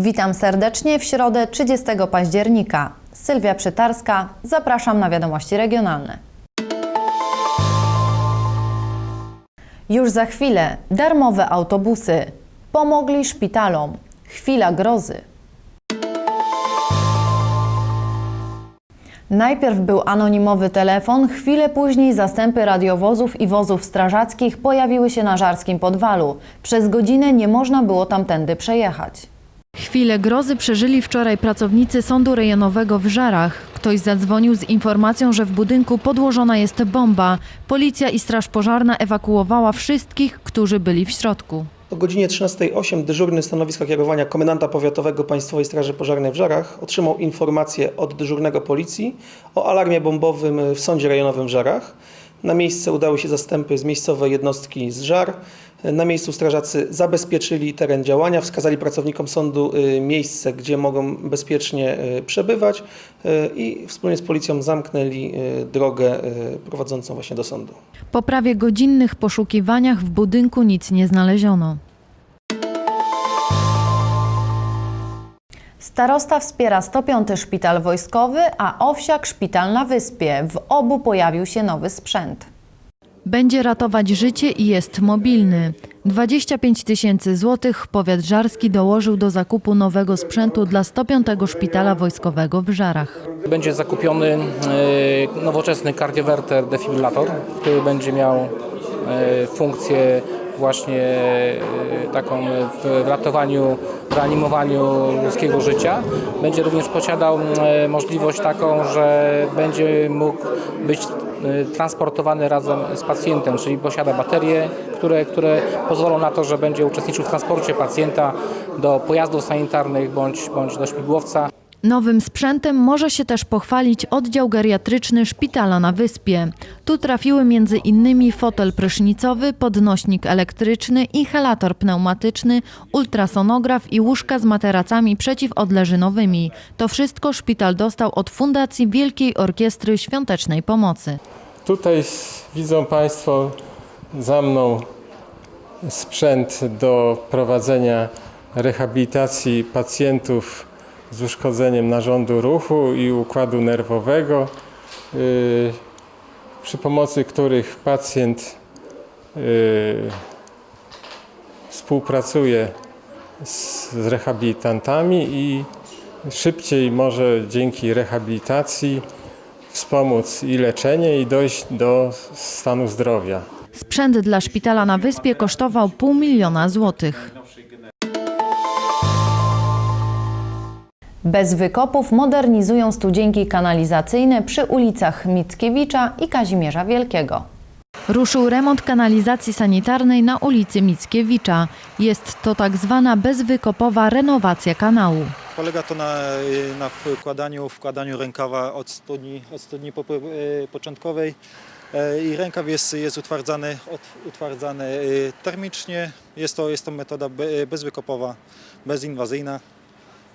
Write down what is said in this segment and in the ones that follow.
Witam serdecznie w środę 30 października. Sylwia Przytarska, zapraszam na wiadomości regionalne. Już za chwilę darmowe autobusy. Pomogli szpitalom. Chwila grozy. Najpierw był anonimowy telefon, chwilę później zastępy radiowozów i wozów strażackich pojawiły się na Żarskim Podwalu. Przez godzinę nie można było tamtędy przejechać. Chwilę grozy przeżyli wczoraj pracownicy Sądu Rejonowego w Żarach. Ktoś zadzwonił z informacją, że w budynku podłożona jest bomba. Policja i Straż Pożarna ewakuowała wszystkich, którzy byli w środku. O godzinie 13.08 dyżurny stanowiska kierowania komendanta powiatowego Państwowej Straży Pożarnej w Żarach otrzymał informację od dyżurnego policji o alarmie bombowym w Sądzie Rejonowym w Żarach. Na miejsce udały się zastępy z miejscowej jednostki z Żar. Na miejscu strażacy zabezpieczyli teren działania, wskazali pracownikom sądu y, miejsce, gdzie mogą bezpiecznie y, przebywać y, i wspólnie z policją zamknęli drogę prowadzącą właśnie do sądu. Po prawie godzinnych poszukiwaniach w budynku nic nie znaleziono. Starosta wspiera 105 szpital wojskowy, a Owsiak szpital na wyspie. W obu pojawił się nowy sprzęt. Będzie ratować życie i jest mobilny. 25 tysięcy złotych powiat żarski dołożył do zakupu nowego sprzętu dla 105 Szpitala Wojskowego w Żarach. Będzie zakupiony e, nowoczesny kardiowerter defibrylator, który będzie miał e, funkcję właśnie e, taką w ratowaniu, reanimowaniu ludzkiego życia. Będzie również posiadał możliwość taką, że będzie mógł być transportowany razem z pacjentem, czyli posiada baterie, które, które pozwolą na to, że będzie uczestniczył w transporcie pacjenta do pojazdów sanitarnych bądź, bądź do śmigłowca. Nowym sprzętem może się też pochwalić oddział geriatryczny szpitala na wyspie. Tu trafiły innymi fotel prysznicowy, podnośnik elektryczny, inhalator pneumatyczny, ultrasonograf i łóżka z materacami przeciwodleżynowymi. To wszystko szpital dostał od Fundacji Wielkiej Orkiestry Świątecznej Pomocy. Tutaj widzą Państwo za mną sprzęt do prowadzenia rehabilitacji pacjentów z uszkodzeniem narządu ruchu i układu nerwowego, yy, przy pomocy których pacjent yy, współpracuje z rehabilitantami i szybciej może dzięki rehabilitacji wspomóc i leczenie i dojść do stanu zdrowia. Sprzęt dla szpitala na wyspie kosztował pół miliona złotych. Bez wykopów modernizują studzienki kanalizacyjne przy ulicach Mickiewicza i Kazimierza Wielkiego. Ruszył remont kanalizacji sanitarnej na ulicy Mickiewicza. Jest to tak zwana bezwykopowa renowacja kanału. Polega to na, na wkładaniu, wkładaniu rękawa od studni, od studni y, początkowej E, i rękaw jest, jest utwardzany, od, utwardzany y, termicznie. Jest to, jest to metoda be- bezwykopowa, bezinwazyjna.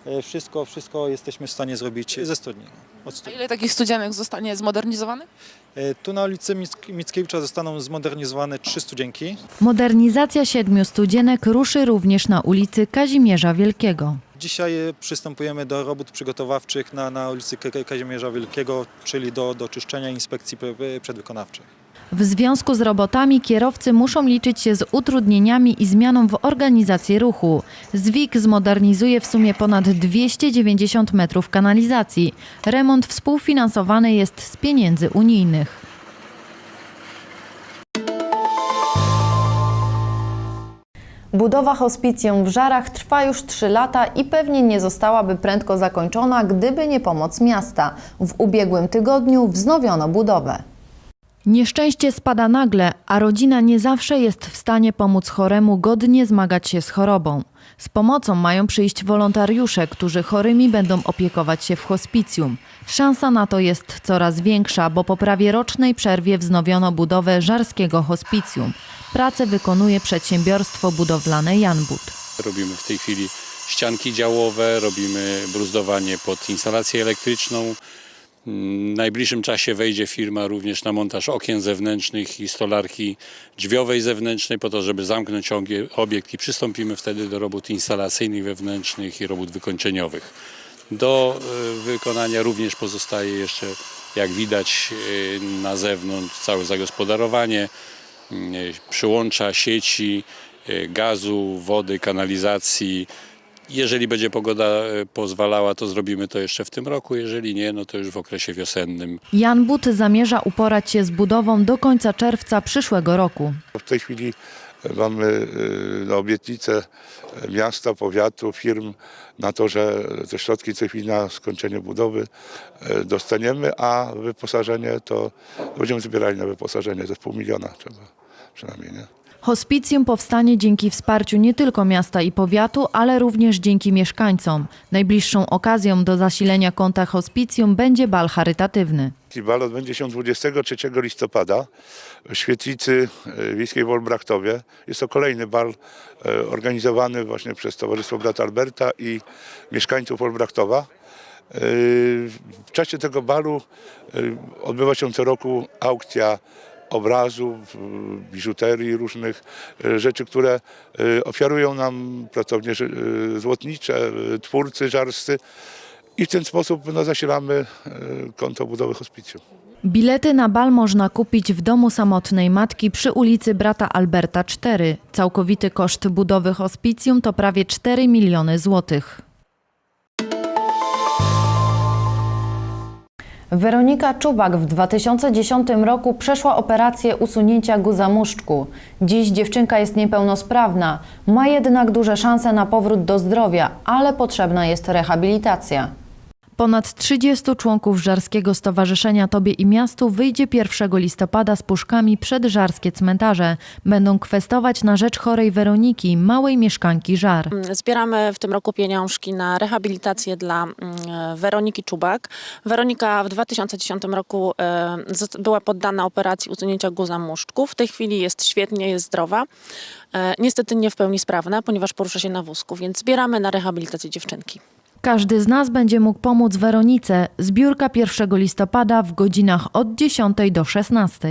E, Wszystko, wszystko jesteśmy w stanie zrobić ze studni. Od A studni. ile takich studzianek zostanie zmodernizowanych? E, Tu na ulicy Mick- Mickiewicza zostaną zmodernizowane trzy studzienki. Modernizacja siedmiu studzienek ruszy również na ulicy Kazimierza Wielkiego. Dzisiaj e, przystępujemy do robót przygotowawczych na, na ulicy Ka- Kazimierza Wielkiego, czyli do, do czyszczenia inspekcji przedwykonawczych. W związku z robotami kierowcy muszą liczyć się z utrudnieniami i zmianą w organizacji ruchu. Zwik zmodernizuje w sumie ponad 290 metrów kanalizacji. Remont współfinansowany jest z pieniędzy unijnych. Budowa hospicjum w Żarach trwa już 3 lata i pewnie nie zostałaby prędko zakończona, gdyby nie pomoc miasta. W ubiegłym tygodniu wznowiono budowę. Nieszczęście spada nagle, a rodzina nie zawsze jest w stanie pomóc choremu godnie zmagać się z chorobą. Z pomocą mają przyjść wolontariusze, którzy chorymi będą opiekować się w hospicjum. Szansa na to jest coraz większa, bo po prawie rocznej przerwie wznowiono budowę żarskiego hospicjum. Pracę wykonuje przedsiębiorstwo budowlane Janbud. Robimy w tej chwili ścianki działowe, robimy bruzdowanie pod instalację elektryczną, W najbliższym czasie wejdzie firma również na montaż okien zewnętrznych i stolarki drzwiowej zewnętrznej po to, żeby zamknąć obiekt i przystąpimy wtedy do robót instalacyjnych wewnętrznych i robót wykończeniowych. Do e, wykonania również pozostaje jeszcze, jak widać e, na zewnątrz, całe zagospodarowanie, e, przyłącza sieci gazu, wody, kanalizacji. Jeżeli będzie pogoda e, pozwalała, to zrobimy to jeszcze w tym roku. Jeżeli nie, no to już w okresie wiosennym. Jan But zamierza uporać się z budową do końca czerwca przyszłego roku. W tej chwili mamy y, no, obietnicę miasta, powiatu, firm na to, że te środki w tej chwili na skończenie budowy dostaniemy, a wyposażenie to będziemy zbierali na wyposażenie ze pół miliona trzeba przynajmniej, nie? Hospicjum powstanie dzięki wsparciu nie tylko miasta i powiatu, ale również dzięki mieszkańcom. Najbliższą okazją do zasilenia konta hospicjum będzie bal charytatywny. Bal odbędzie się 23 listopada w świetlicy e, wiejskiej w Olbrachtowie. Jest to kolejny bal e, organizowany właśnie przez Towarzystwo Brata Alberta i mieszkańców Olbrachtowa. E, W czasie tego balu odbywa się co roku aukcja obrazów, biżuterii, różnych e, rzeczy, które e, ofiarują nam pracownie złotnicze, e, twórcy żarscy. I w ten sposób no, zasilamy konto budowy hospicjum. Bilety na bal można kupić w domu samotnej matki przy ulicy Brata Alberta 4. Całkowity koszt budowy hospicjum to prawie 4 miliony złotych. Weronika Czubak w 2010 roku przeszła operację usunięcia guza muszczku. Dziś dziewczynka jest niepełnosprawna, ma jednak duże szanse na powrót do zdrowia, ale potrzebna jest rehabilitacja. Ponad 30 członków Żarskiego Stowarzyszenia Tobie i Miastu wyjdzie 1 listopada z puszkami przed żarskie cmentarze. Będą kwestować na rzecz chorej Weroniki, małej mieszkanki Żar. Zbieramy w tym roku pieniążki na rehabilitację dla mm, Weroniki Czubak. Weronika w 2010 roku e, była poddana operacji usunięcia guza muszczku. W tej chwili jest świetnie, jest zdrowa. E, Niestety nie w pełni sprawna, ponieważ porusza się na wózku, więc zbieramy na rehabilitację dziewczynki. Każdy z nas będzie mógł pomóc Weronice. Zbiórka 1 listopada w godzinach od 10 do 16.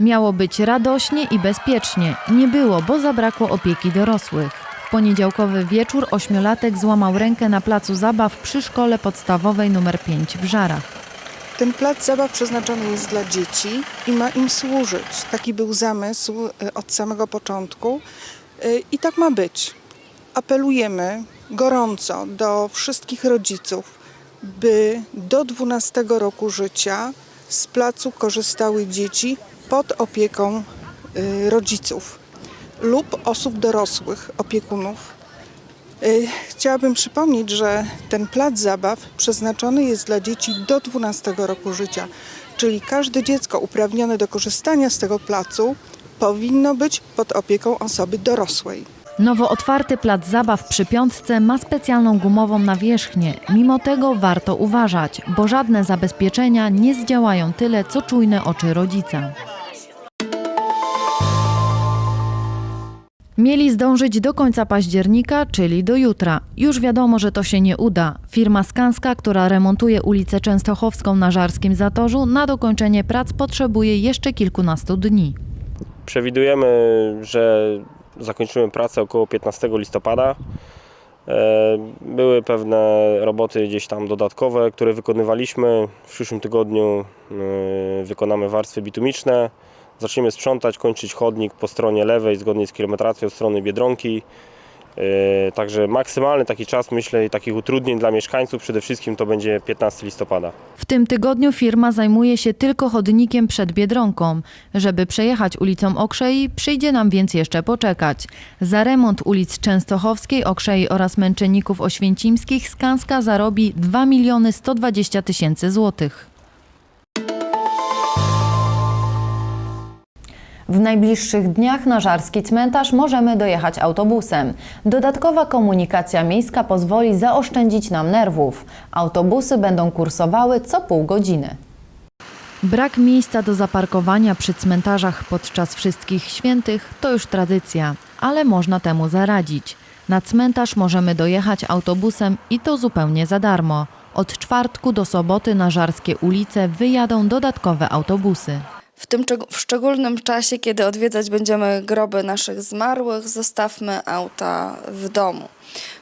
Miało być radośnie i bezpiecznie. Nie było, bo zabrakło opieki dorosłych. W poniedziałkowy wieczór ośmiolatek złamał rękę na placu zabaw przy szkole podstawowej nr 5 w Żarach. Ten plac zabaw przeznaczony jest dla dzieci i ma im służyć. Taki był zamysł e, od samego początku i tak ma być. Apelujemy gorąco do wszystkich rodziców, by do 12 roku życia z placu korzystały dzieci pod opieką e, rodziców lub osób dorosłych, opiekunów. Y, Chciałabym przypomnieć, że ten plac zabaw przeznaczony jest dla dzieci do 12 roku życia, czyli każde dziecko uprawnione do korzystania z tego placu powinno być pod opieką osoby dorosłej. Nowo otwarty plac zabaw przy piątce ma specjalną gumową nawierzchnię. Mimo tego warto uważać, bo żadne zabezpieczenia nie zdziałają tyle, co czujne oczy rodzica. Mieli zdążyć do końca października, czyli do jutra. Już wiadomo, że to się nie uda. Firma Skanska, która remontuje ulicę Częstochowską na Żarskim Zatorzu, na dokończenie prac potrzebuje jeszcze kilkunastu dni. Przewidujemy, że zakończymy pracę około 15 listopada. E, Były pewne roboty gdzieś tam dodatkowe, które wykonywaliśmy. W przyszłym tygodniu e, wykonamy warstwy bitumiczne. Zaczniemy sprzątać, kończyć chodnik po stronie lewej zgodnie z kilometracją strony Biedronki. E, Także maksymalny taki czas, myślę, i takich utrudnień dla mieszkańców przede wszystkim to będzie 15 listopada. W tym tygodniu firma zajmuje się tylko chodnikiem przed Biedronką. Żeby przejechać ulicą Okrzei, przyjdzie nam więc jeszcze poczekać. Za remont ulic Częstochowskiej, Okrzei oraz Męczenników Oświęcimskich Skanska zarobi 2 miliony 120 tysięcy złotych. W najbliższych dniach na Żarski Cmentarz możemy dojechać autobusem. Dodatkowa komunikacja miejska pozwoli zaoszczędzić nam nerwów. Autobusy będą kursowały co pół godziny. Brak miejsca do zaparkowania przy cmentarzach podczas wszystkich świętych to już tradycja, ale można temu zaradzić. Na cmentarz możemy dojechać autobusem i to zupełnie za darmo. Od czwartku do soboty na Żarskie ulice wyjadą dodatkowe autobusy. W tym w szczególnym czasie, kiedy odwiedzać będziemy groby naszych zmarłych, zostawmy auta w domu.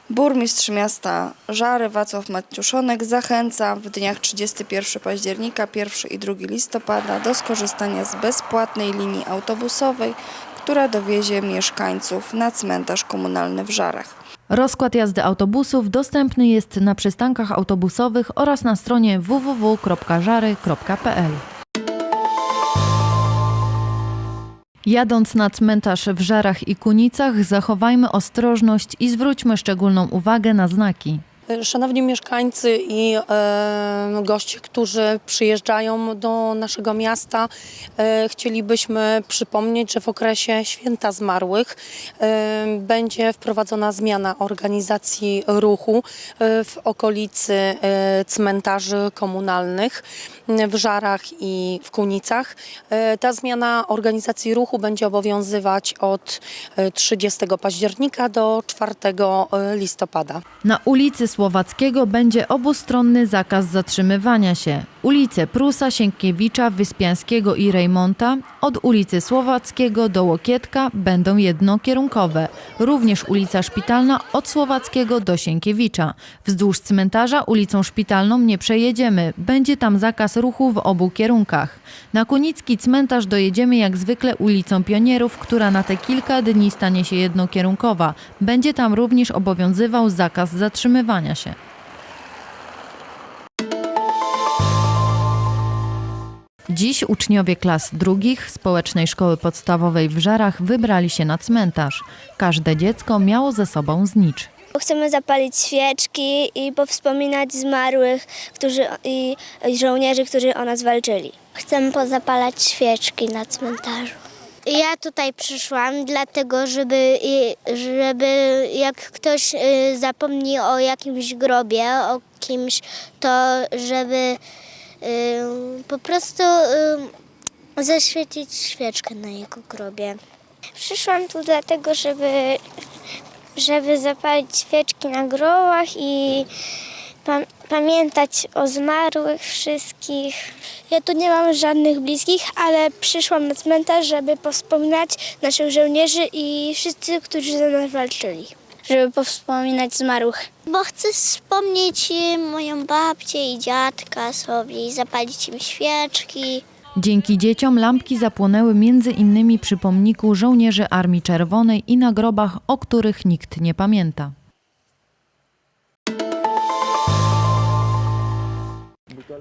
Burmistrz miasta Żary Wacław Maciuszonek zachęca w dniach 31 października, 1 i 2 listopada do skorzystania z bezpłatnej linii autobusowej, która dowiezie mieszkańców na cmentarz komunalny w Żarach. Rozkład jazdy autobusów dostępny jest na przystankach autobusowych oraz na stronie www.żary.pl. Jadąc na cmentarz w Żarach i Kunicach, zachowajmy ostrożność i zwróćmy szczególną uwagę na znaki. Szanowni mieszkańcy i e, goście, którzy przyjeżdżają do naszego miasta, e, chcielibyśmy przypomnieć, że w okresie Święta Zmarłych e, będzie wprowadzona zmiana organizacji ruchu e, w okolicy e, cmentarzy komunalnych w Żarach i w Kunicach. E, Ta zmiana organizacji ruchu będzie obowiązywać od e, 30 października do 4 listopada. Na ulicy Słowackiego będzie obustronny zakaz zatrzymywania się. Ulice Prusa, Sienkiewicza, Wyspiańskiego i Rejmonta od ulicy Słowackiego do Łokietka będą jednokierunkowe. Również ulica Szpitalna od Słowackiego do Sienkiewicza. Wzdłuż cmentarza ulicą Szpitalną nie przejedziemy. Będzie tam zakaz ruchu w obu kierunkach. Na Kunicki cmentarz dojedziemy jak zwykle ulicą Pionierów, która na te kilka dni stanie się jednokierunkowa. Będzie tam również obowiązywał zakaz zatrzymywania się. Dziś uczniowie klas drugich Społecznej Szkoły Podstawowej w Żarach wybrali się na cmentarz. Każde dziecko miało ze sobą znicz. Chcemy zapalić świeczki i powspominać zmarłych którzy, i, żołnierzy, którzy o nas walczyli. Chcemy pozapalać świeczki na cmentarzu. Ja tutaj przyszłam dlatego, żeby, żeby jak ktoś y, zapomni o jakimś grobie, o kimś, to żeby y, po prostu y, zaświecić świeczkę na jego grobie. Przyszłam tu dlatego, żeby żeby zapalić świeczki na grobach i pa- pamiętać o zmarłych wszystkich. Ja tu nie mam żadnych bliskich, ale przyszłam na cmentarz, żeby powspominać naszych żołnierzy i wszyscy, którzy za nas walczyli. Żeby powspominać zmarłych. Bo chcę wspomnieć moją babcię i dziadka sobie i zapalić im świeczki. Dzięki dzieciom lampki zapłonęły między innymi przy pomniku żołnierzy Armii Czerwonej i na grobach, o których nikt nie pamięta.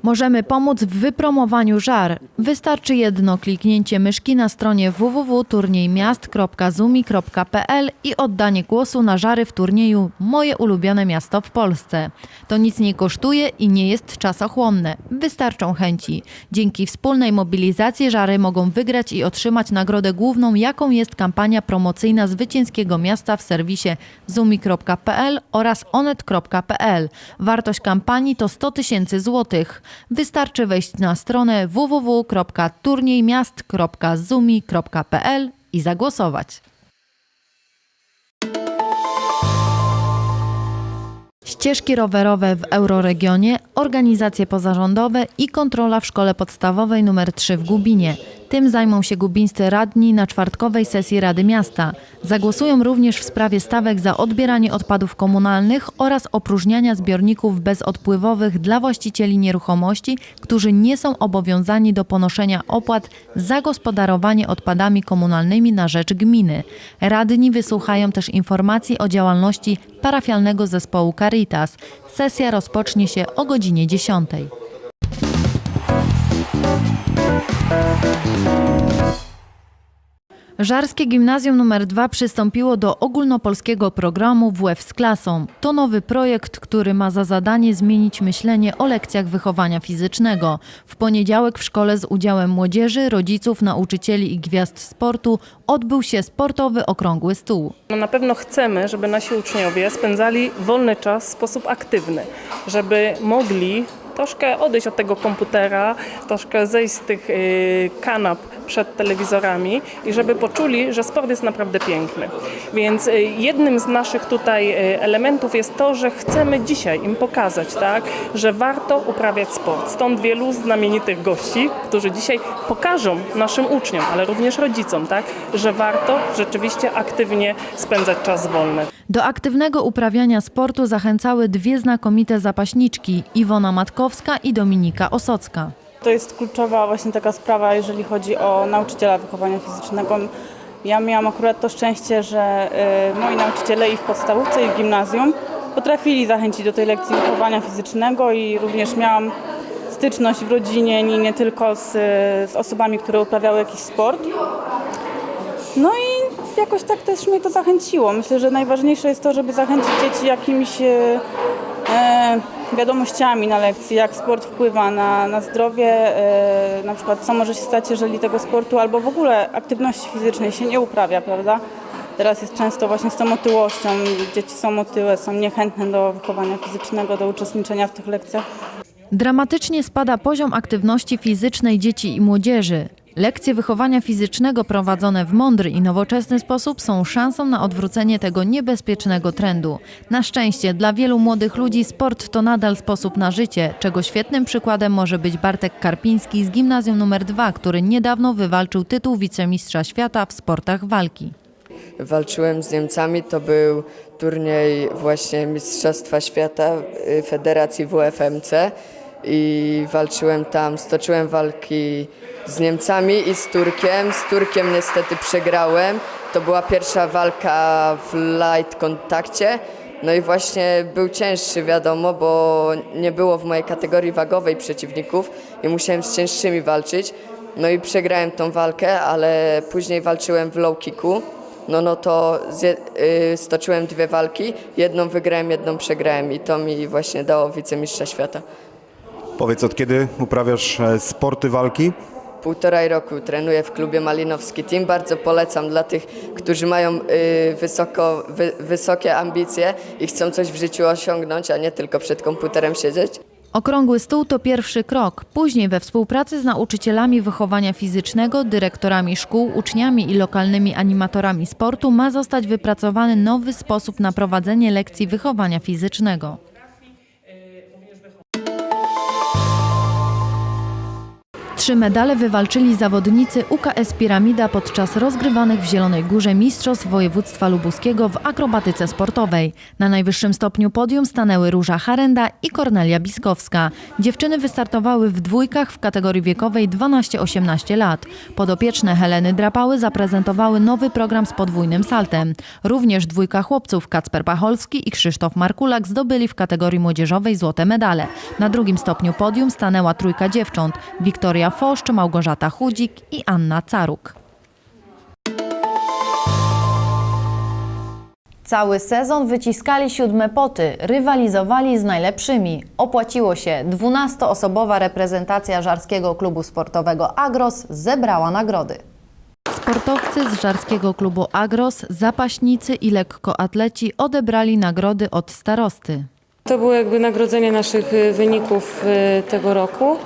Możemy pomóc w wypromowaniu żar. Wystarczy jedno kliknięcie myszki na stronie www.turniejmiast.zumi.pl i oddanie głosu na żary w turnieju Moje ulubione miasto w Polsce. To nic nie kosztuje i nie jest czasochłonne. Wystarczą chęci. Dzięki wspólnej mobilizacji żary mogą wygrać i otrzymać nagrodę główną, jaką jest kampania promocyjna zwycięskiego miasta w serwisie zumi.pl oraz onet.pl. Wartość kampanii to 100 tysięcy złotych. Wystarczy wejść na stronę www.turniejmiast.zumi.pl i zagłosować. Ścieżki rowerowe w Euroregionie, organizacje pozarządowe i kontrola w szkole podstawowej nr 3 w Gubinie. Tym zajmą się gubińscy radni na czwartkowej sesji Rady Miasta. Zagłosują również w sprawie stawek za odbieranie odpadów komunalnych oraz opróżniania zbiorników bezodpływowych dla właścicieli nieruchomości, którzy nie są obowiązani do ponoszenia opłat za gospodarowanie odpadami komunalnymi na rzecz gminy. Radni wysłuchają też informacji o działalności parafialnego zespołu Caritas. Sesja rozpocznie się o godzinie 10. Żarskie Gimnazjum nr 2 przystąpiło do ogólnopolskiego programu WF z klasą. To nowy projekt, który ma za zadanie zmienić myślenie o lekcjach wychowania fizycznego. W poniedziałek w szkole z udziałem młodzieży, rodziców, nauczycieli i gwiazd sportu odbył się sportowy okrągły stół. No na pewno chcemy, żeby nasi uczniowie spędzali wolny czas w sposób aktywny, żeby mogli troszkę odejść od tego komputera, troszkę zejść z tych y, kanap przed telewizorami i żeby poczuli, że sport jest naprawdę piękny. Więc y, jednym z naszych tutaj y, elementów jest to, że chcemy dzisiaj im pokazać, tak, że warto uprawiać sport. Stąd wielu znamienitych gości, którzy dzisiaj pokażą naszym uczniom, ale również rodzicom, tak, że warto rzeczywiście aktywnie spędzać czas wolny. Do aktywnego uprawiania sportu zachęcały dwie znakomite zapaśniczki Iwona Matkowska i Dominika Osocka. To jest kluczowa właśnie taka sprawa, jeżeli chodzi o nauczyciela wychowania fizycznego. Ja miałam akurat to szczęście, że y, moi nauczyciele i w podstawówce i w gimnazjum potrafili zachęcić do tej lekcji wychowania fizycznego i również miałam styczność w rodzinie, nie, nie tylko z, z osobami, które uprawiały jakiś sport. No i jakoś tak też mnie to zachęciło. Myślę, że najważniejsze jest to, żeby zachęcić dzieci jakimiś e, e, wiadomościami na lekcji, jak sport wpływa na, na zdrowie, e, na przykład co może się stać, jeżeli tego sportu albo w ogóle aktywności fizycznej się nie uprawia, prawda? Teraz jest często właśnie z tą otyłością, dzieci są otyłe, są niechętne do wychowania fizycznego, do uczestniczenia w tych lekcjach. Dramatycznie spada poziom aktywności fizycznej dzieci i młodzieży. Lekcje wychowania fizycznego prowadzone w mądry i nowoczesny sposób są szansą na odwrócenie tego niebezpiecznego trendu. Na szczęście dla wielu młodych ludzi sport to nadal sposób na życie, czego świetnym przykładem może być Bartek Karpiński z gimnazjum nr 2, który niedawno wywalczył tytuł wicemistrza świata w sportach walki. Walczyłem z Niemcami, to był turniej właśnie Mistrzostwa Świata y, Federacji WFMC i walczyłem tam, stoczyłem walki z Niemcami i z Turkiem. Z Turkiem niestety przegrałem. To była pierwsza walka w light kontakcie. No i właśnie był cięższy, wiadomo, bo nie było w mojej kategorii wagowej przeciwników i musiałem z cięższymi walczyć. No i przegrałem tą walkę, ale później walczyłem w low kicku. No, no to zje, y, stoczyłem dwie walki, jedną wygrałem, jedną przegrałem i to mi właśnie dało wicemistrza świata. Powiedz, od kiedy uprawiasz e, sporty walki? Półtora roku trenuję w klubie Malinowski Team. Bardzo polecam dla tych, którzy mają y, wysoko, wy, wysokie ambicje i chcą coś w życiu osiągnąć, a nie tylko przed komputerem siedzieć. Okrągły stół to pierwszy krok. Później we współpracy z nauczycielami wychowania fizycznego, dyrektorami szkół, uczniami i lokalnymi animatorami sportu ma zostać wypracowany nowy sposób na prowadzenie lekcji wychowania fizycznego. Trzy medale wywalczyli zawodnicy UKS Piramida podczas rozgrywanych w Zielonej Górze Mistrzostw Województwa Lubuskiego w akrobatyce sportowej. Na najwyższym stopniu podium stanęły Róża Harenda i Kornelia Biskowska. Dziewczyny wystartowały w dwójkach w kategorii wiekowej 12-18 lat. Podopieczne Heleny Drapały zaprezentowały nowy program z podwójnym saltem. Również dwójka chłopców Kacper Pacholski i Krzysztof Markulak zdobyli w kategorii młodzieżowej złote medale. Na drugim stopniu podium stanęła trójka dziewcząt Wiktoria Foszcz, Małgorzata Chudzik i Anna Caruk. Cały sezon wyciskali siódme poty, rywalizowali z najlepszymi. Opłaciło się. 12-osobowa reprezentacja Żarskiego Klubu Sportowego Agros zebrała nagrody. Sportowcy z Żarskiego Klubu Agros, zapaśnicy i lekkoatleci odebrali nagrody od starosty. To było jakby nagrodzenie naszych wyników y, tego roku.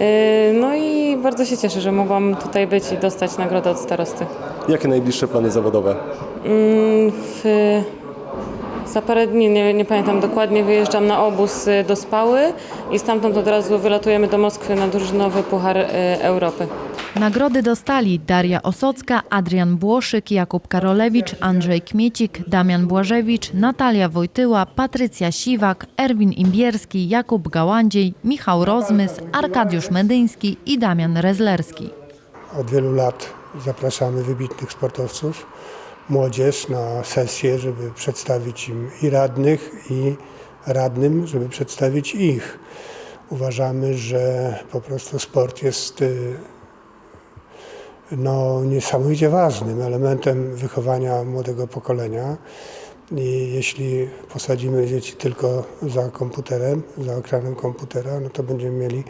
Y, No i bardzo się cieszę, że mogłam tutaj być i dostać nagrodę od starosty. Jakie najbliższe plany zawodowe? Mm, W, za parę dni, nie, nie pamiętam dokładnie, wyjeżdżam na obóz y, do Spały i stamtąd od razu wylatujemy do Moskwy na drużynowy Puchar y, Europy. Nagrody dostali Daria Osocka, Adrian Błoszyk, Jakub Karolewicz, Andrzej Kmiecik, Damian Błażewicz, Natalia Wojtyła, Patrycja Siwak, Erwin Imbierski, Jakub Gałandziej, Michał Rozmys, Arkadiusz Medyński i Damian Rezlerski. Od wielu lat zapraszamy wybitnych sportowców, młodzież na sesję, żeby przedstawić im i radnych, i radnym, żeby przedstawić ich. Uważamy, że po prostu sport jest y, no, niesamowicie ważnym elementem wychowania młodego pokolenia. I jeśli posadzimy dzieci tylko za komputerem, za ekranem komputera, no to będziemy mieli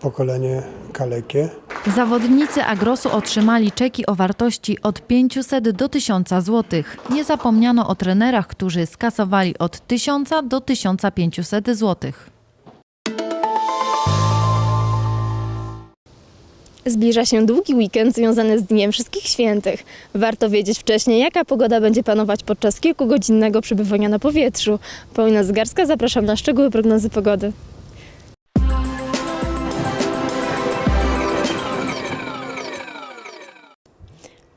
pokolenie kalekie. Zawodnicy Agrosu otrzymali czeki o wartości od 500 do 1000 zł. Nie zapomniano o trenerach, którzy skasowali od 1000 do 1500 zł. Zbliża się długi weekend związany z Dniem Wszystkich Świętych. Warto wiedzieć wcześniej, jaka pogoda będzie panować podczas kilkugodzinnego przebywania na powietrzu. Paulina Zgarska, zapraszam na szczegóły prognozy pogody.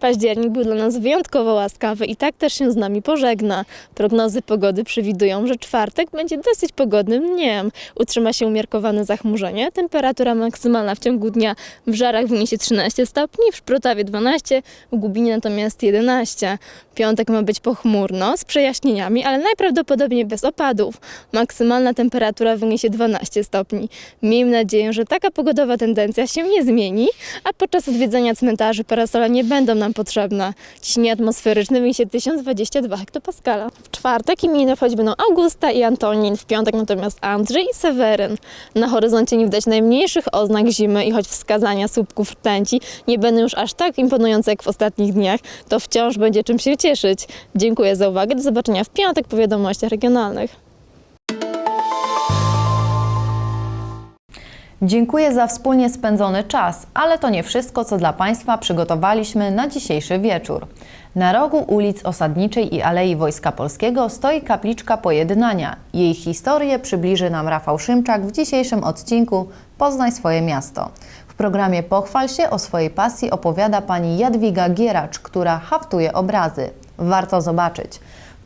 Październik był dla nas wyjątkowo łaskawy i tak też się z nami pożegna. Prognozy pogody przewidują, że czwartek będzie dosyć pogodnym dniem. Utrzyma się umiarkowane zachmurzenie, temperatura maksymalna w ciągu dnia w Żarach wyniesie 13 stopni, w Szprotawie 12, w Gubinie natomiast 11. Piątek ma być pochmurno, z przejaśnieniami, ale najprawdopodobniej bez opadów. Maksymalna temperatura wyniesie 12 stopni. Miejmy nadzieję, że taka pogodowa tendencja się nie zmieni, a podczas odwiedzania cmentarzy parasola nie będą nam potrzebne. Ciśnienie atmosferyczne wyniesie 1022 hektopaskala. W czwartek imieniny obchodzić będą Augusta i Antonin, w piątek natomiast Andrzej i Seweryn. Na horyzoncie nie widać najmniejszych oznak zimy i choć wskazania słupków rtęci nie będą już aż tak imponujące jak w ostatnich dniach, to wciąż będzie czym się cieszyć. Dziękuję za uwagę, do zobaczenia w piątek po wiadomościach regionalnych. Dziękuję za wspólnie spędzony czas, ale to nie wszystko, co dla Państwa przygotowaliśmy na dzisiejszy wieczór. Na rogu ulic Osadniczej i Alei Wojska Polskiego stoi kapliczka Pojednania. Jej historię przybliży nam Rafał Szymczak w dzisiejszym odcinku Poznaj swoje miasto. W programie Pochwal się o swojej pasji opowiada pani Jadwiga Gieracz, która haftuje obrazy. Warto zobaczyć.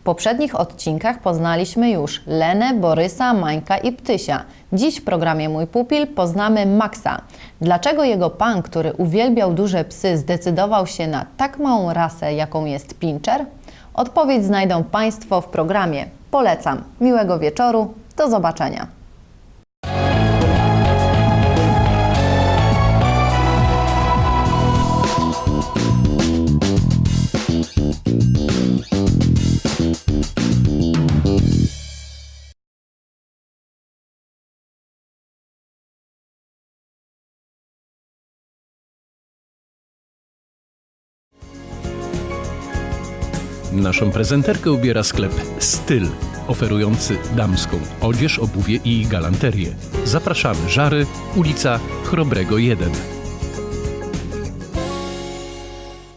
Poprzednich odcinkach poznaliśmy już Lenę, Borysa, Mańka i Ptysia. Dziś w programie Mój Pupil poznamy Maxa. Dlaczego jego pan, który uwielbiał duże psy, zdecydował się na tak małą rasę, jaką jest pinczer? Odpowiedź znajdą Państwo w programie. Polecam. Miłego wieczoru. Do zobaczenia. Naszą prezenterkę ubiera sklep Styl, oferujący damską odzież, obuwie i galanterię. Zapraszamy, Żary, ulica Chrobrego 1.